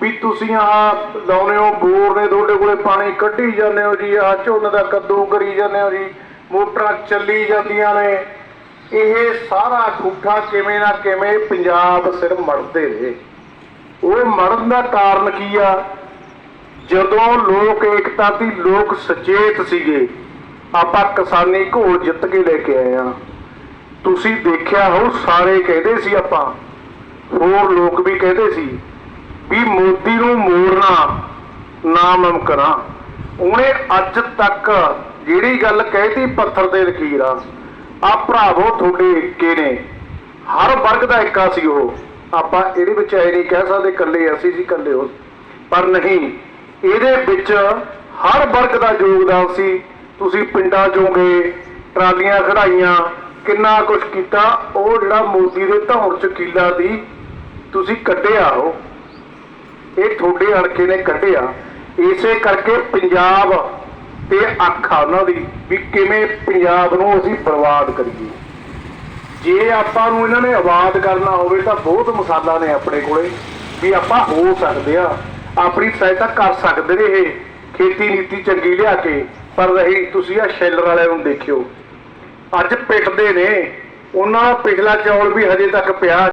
ਵੀ ਤੁਸੀਂ ਆਹ ਲਾਉਨੇ ਹੋ, ਬੋਰ ਨੇ ਤੁਹਾਡੇ ਕੋਲੇ ਪਾਣੀ ਕੱਢੀ ਜਾਂਦੇ ਹੋ ਜੀ, ਆਹ ਝੋਨੇ ਦਾ ਕੱਦੂ ਕਰੀ ਜਾਂਦੇ ਹੋ ਜੀ, ਮੋਟਰਾਂ ਚੱਲੀ ਜਾਂਦੀਆਂ ਨੇ। ਇਹ ਸਾਰਾ ਠੂਠਾ ਕਿਵੇਂ ਨਾ ਕਿਵੇਂ ਪੰਜਾਬ ਸਿਰ ਮੜਦੇ ਰਹੇ ਉਹ ਮੜਨ ਦਾ ਕਾਰਨ ਕੀ ਆ? ਜਦੋਂ ਲੋਕ ਏਕਤਾ ਦੀ ਲੋਕ ਸੁਚੇਤ ਸੀਗੇ, ਆਪਾਂ ਕਿਸਾਨੀ ਘੋਲ ਜਿੱਤ ਕੇ ਲੈ ਕੇ ਆਏ ਆ ਤੁਸੀਂ ਦੇਖਿਆ ਹੋ, ਸਾਰੇ ਕਹਿੰਦੇ ਸੀ ਆਪਾਂ, ਹੋਰ ਲੋਕ ਵੀ ਕਹਿੰਦੇ ਸੀ ਵੀ ਮੋਦੀ ਨੂੰ ਮੋੜਨਾ ਨਾ ਮੁਮਕਿਨ ਉਹਨੇ ਅੱਜ ਤੱਕ ਜਿਹੜੀ ਗੱਲ ਕਹਿਤੀ ਪੱਥਰ ਤੇ ਲਕੀਰ ਆ ਆ ਭਰਾਵੋ ਤੁਹਾਡੇ ਏਕੇ ਨੇ। ਹਰ ਵਰਗ ਦਾ ਏਕਾ ਸੀ ਉਹ। ਆਪਾਂ ਇਹਦੇ ਵਿੱਚ ਐ ਨਹੀਂ ਕਹਿ ਸਕਦੇ ਇਕੱਲੇ ਅਸੀਂ ਸੀ, ਇਕੱਲੇ ਹੋ ਪਰ ਨਹੀਂ, ਇਹਦੇ ਵਿੱਚ ਹਰ ਵਰਗ ਦਾ ਯੋਗਦਾਨ ਸੀ। ਤੁਸੀਂ ਪਿੰਡਾਂ ਚੋਂ ਗਏ ਟਰਾਲੀਆਂ ਖੜਾਈਆਂ, ਕਿੰਨਾ ਕੁਝ ਕੀਤਾ, ਉਹ ਜਿਹੜਾ ਮੋਦੀ ਦੇ ਧੌਣ ਚ ਕੀਲਾ ਦੀ ਤੁਸੀਂ ਕੱਢਿਆ ਉਹ। ਇਹ ਤੁਹਾਡੇ ਅੜਕੇ ਨੇ ਕੱਢਿਆ। ਇਸੇ ਕਰਕੇ ਪੰਜਾਬ ਤੇ ਅੱਖ ਆ ਉਹਨਾਂ ਦੀ ਵੀ ਕਿਵੇਂ ਪੰਜਾਬ ਨੂੰ ਅਸੀਂ ਬਰਬਾਦ ਕਰੀਏ। ਜੇ ਆਪਾਂ ਨੂੰ ਇਹਨਾਂ ਨੇ ਆਬਾਦ ਕਰਨਾ ਹੋਵੇ ਤਾਂ ਬਹੁਤ ਮਸਾਲਾ ਨੇ ਆਪਣੇ ਕੋਲੇ। ਵੀ ਆਪਾਂ ਹੋ ਸਕਦੇ ਆ। ਆਪਣੀ ਸਹਾਇਤਾ ਕਰ ਸਕਦੇ ਨੇ ਇਹ। ਖੇਤੀ ਨੀਤੀ ਚੰਗੀ ਲਿਆ ਕੇ। ਪਰ ਰਹੀ ਤੁਸੀਂ ਆ ਸ਼ੈਲਰ ਵਾਲਿਆਂ ਨੂੰ ਦੇਖਿਓ। ਅੱਜ ਪਿੱਟਦੇ ਨੇ। ਉਹਨਾਂ ਪਿਛਲਾ ਚੌਲ ਵੀ ਹਜੇ ਤੱਕ ਪਿਆ